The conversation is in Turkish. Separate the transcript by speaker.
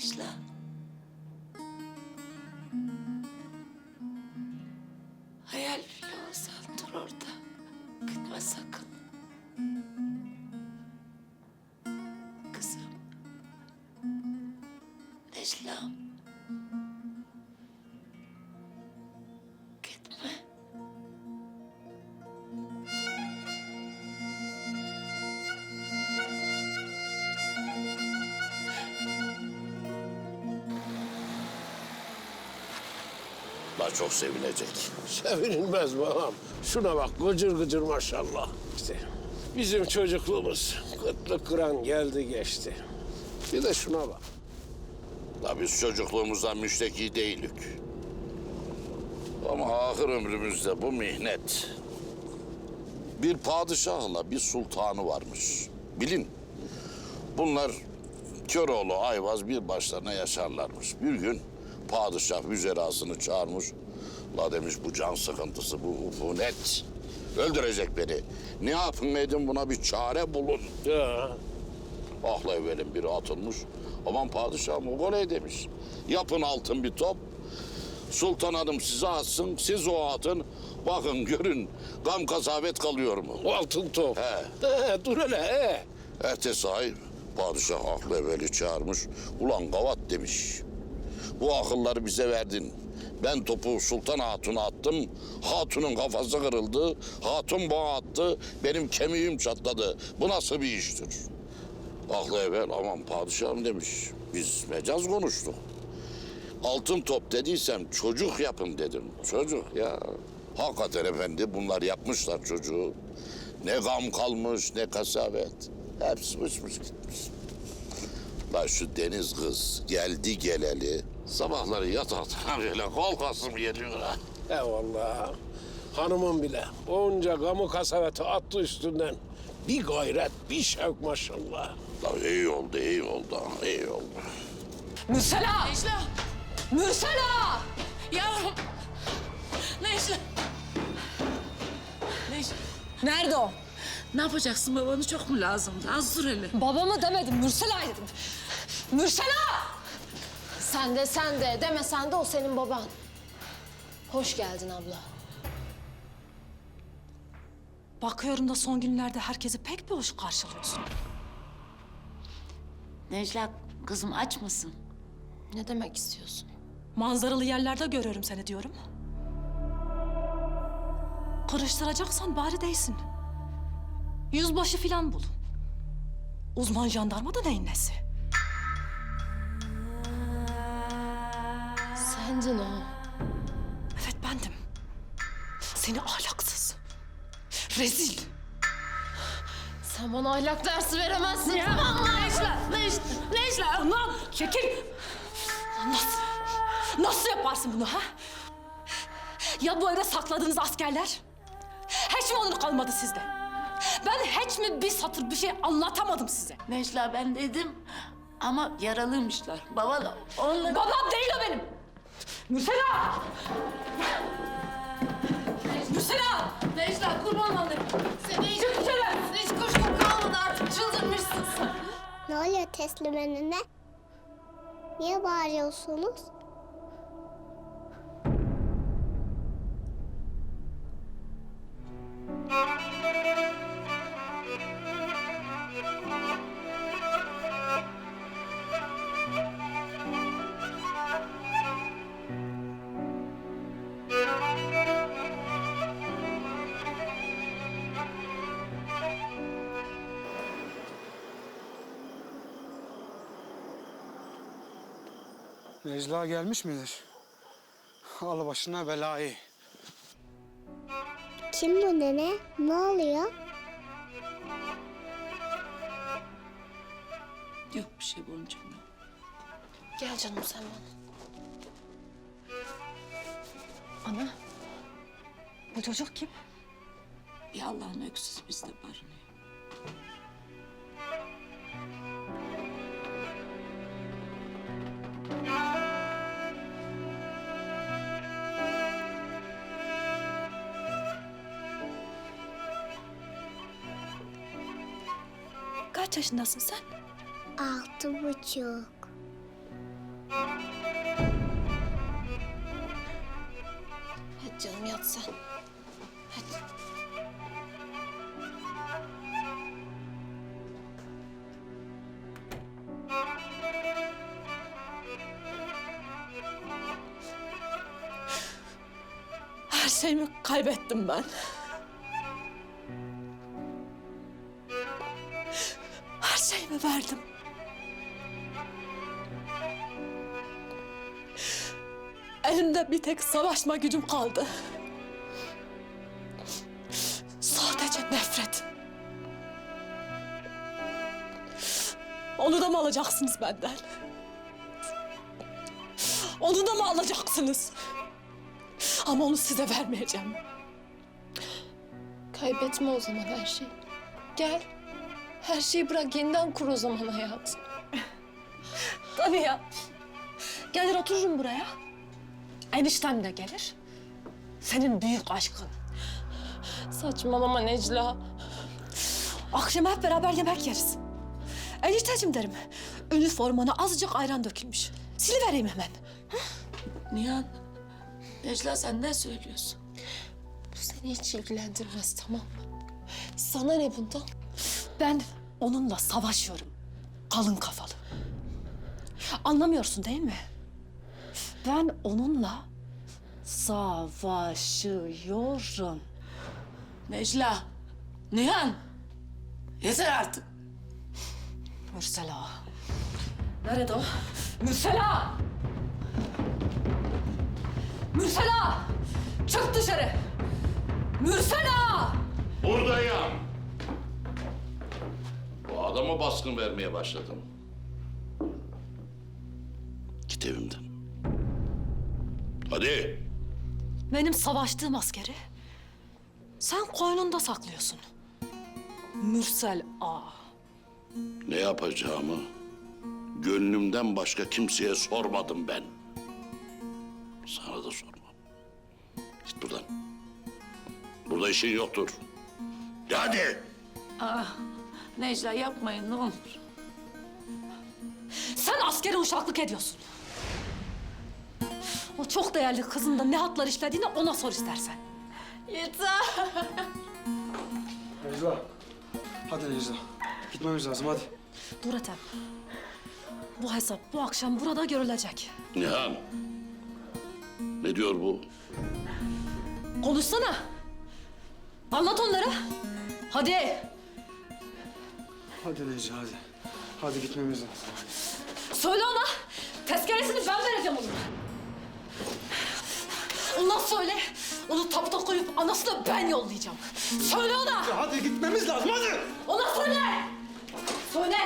Speaker 1: Necla. Hayal bile olsan dur orada. Gitme sakın. Kızım. Necla.
Speaker 2: Daha çok sevinecek.
Speaker 3: Sevinilmez babam. Şuna bak gıcır gıcır maşallah. İşte bizim çocukluğumuz kıtlık kıran geldi geçti. Bir de şuna bak.
Speaker 2: La biz çocukluğumuzdan müşteki değildik. Ama ahir ömrümüzde bu mihnet. Bir padişahla bir sultanı varmış. Bilin. Bunlar Köroğlu, Ayvaz bir başlarına yaşarlarmış. Bir gün padişah müzerasını çağırmış. La demiş bu can sıkıntısı, bu ufunet. Öldürecek beni. Ne yapın edin buna bir çare bulun.
Speaker 3: Ya,
Speaker 2: evvelin biri atılmış. Aman padişahım o gole demiş. Yapın altın bir top. Sultan hanım size atsın, siz o atın. Bakın görün gam kasabet kalıyor mu?
Speaker 3: altın top.
Speaker 2: He.
Speaker 3: He, dur hele he.
Speaker 2: Ertesi ay padişah aklı evveli çağırmış. Ulan gavat demiş. Bu akılları bize verdin. Ben topu Sultan Hatun'a attım. Hatun'un kafası kırıldı. Hatun bana attı. Benim kemiğim çatladı. Bu nasıl bir iştir? Aklı evvel aman padişahım demiş. Biz mecaz konuştuk. Altın top dediysem çocuk yapın dedim. Çocuk ya. Hakikaten efendi bunlar yapmışlar çocuğu. Ne gam kalmış ne kasabet. Hepsi uçmuş gitmiş. La şu deniz kız geldi geleli. Sabahları yataktan böyle kolkasım geliyor ha.
Speaker 3: Eyvallah. Hanımın bile onca gamı kasaveti attı üstünden. Bir gayret, bir şevk maşallah.
Speaker 2: La iyi oldu, iyi oldu, iyi oldu.
Speaker 4: Mürsela!
Speaker 1: Necla.
Speaker 4: Mürsela!
Speaker 1: Yavrum. Necla. Necla.
Speaker 4: Nerede o?
Speaker 1: Ne yapacaksın babanı çok mu lazımdı? Az dur hele.
Speaker 4: Babamı demedim, Mürsela dedim. Mürsela!
Speaker 5: Sen de sen de demesen de o senin baban. Hoş geldin abla.
Speaker 4: Bakıyorum da son günlerde herkesi pek bir hoş karşılıyorsun.
Speaker 1: Necla kızım aç mısın?
Speaker 5: Ne demek istiyorsun?
Speaker 4: Manzaralı yerlerde görüyorum seni diyorum. Karıştıracaksan bari değilsin. Yüzbaşı filan bul. Uzman jandarma da neyin nesi?
Speaker 5: Sendin o.
Speaker 4: Evet bendim. Seni ahlaksız. Rezil.
Speaker 5: Sen bana ahlak dersi veremezsin. tamam mı?
Speaker 4: Necla, Necla, Necla. Lan çekil. Lan Nasıl, nasıl yaparsın bunu ha? Ya bu evde sakladığınız askerler? Hiç mi onur kalmadı sizde? Ben hiç mi bir satır bir şey anlatamadım size?
Speaker 1: Necla ben dedim ama yaralıymışlar. Baba da onları...
Speaker 4: Babam değil o benim. Mürsela! Mürsela!
Speaker 1: Necla kurban olayım. Sen hiç,
Speaker 4: Çık dışarı!
Speaker 1: hiç kuşkum kalmadı artık çıldırmışsın sen.
Speaker 6: Ne oluyor teslim önüne? Niye bağırıyorsunuz?
Speaker 7: Necla gelmiş midir? Al başına belayı.
Speaker 6: Kim bu nene? Ne oluyor?
Speaker 1: Yok bir şey boncuğum.
Speaker 5: Gel canım sen bana. Ana.
Speaker 4: Bu çocuk kim?
Speaker 1: Bir Allah'ın öksüz bizde barınıyor.
Speaker 4: Kaç yaşındasın sen?
Speaker 6: Altı buçuk.
Speaker 5: Hadi canım yat sen. Hadi.
Speaker 4: Her şeyimi kaybettim ben. Verdim. Elimde bir tek savaşma gücüm kaldı. Sadece nefret. Onu da mı alacaksınız benden? Onu da mı alacaksınız? Ama onu size vermeyeceğim.
Speaker 5: Kaybetme o zaman her şeyi. Gel. Her şeyi bırak yeniden kur o zaman hayat.
Speaker 4: Tabii ya. Gelir otururum buraya. Eniştem de gelir. Senin büyük aşkın.
Speaker 5: Saçmalama Necla.
Speaker 4: Akşam hep beraber yemek yeriz. Enişteciğim derim. Üniformana azıcık ayran dökülmüş. Silivereyim hemen.
Speaker 1: Nihan, Necla sen ne söylüyorsun?
Speaker 5: Bu seni hiç ilgilendirmez tamam mı? Sana ne bundan?
Speaker 4: Ben onunla savaşıyorum. Kalın kafalı. Anlamıyorsun değil mi? Ben onunla savaşıyorum.
Speaker 1: Necla, Nihan. Yeter artık.
Speaker 4: Mürsela. Nerede o? Mürsela! Mürsela! Çık dışarı! Mürsela!
Speaker 2: Buradayım. Bu adama baskın vermeye başladım. Git evimden. Hadi.
Speaker 4: Benim savaştığım askeri sen koynunda saklıyorsun. Mürsel A.
Speaker 2: Ne yapacağımı gönlümden başka kimseye sormadım ben. Sana da sormam. Git buradan. Burada işin yoktur. Hadi.
Speaker 1: Necla yapmayın ne olur.
Speaker 4: Sen askere uşaklık ediyorsun. O çok değerli kızın da ne hatlar işlediğini ona sor istersen.
Speaker 5: Yeter.
Speaker 7: Necla. Hadi Necla. Gitmemiz lazım hadi.
Speaker 4: Dur Ethem. Bu hesap bu akşam burada görülecek.
Speaker 2: Nihan. Ne diyor bu?
Speaker 4: Konuşsana. Anlat onlara. Hadi.
Speaker 7: Hadi Necla hadi. Hadi gitmemiz lazım.
Speaker 4: Söyle ona. Tezkeresini ben vereceğim ona. Ondan söyle. Onu tabuta koyup anasını ben yollayacağım. Söyle ona.
Speaker 7: Hadi gitmemiz lazım hadi.
Speaker 4: Ona söyle. Söyle.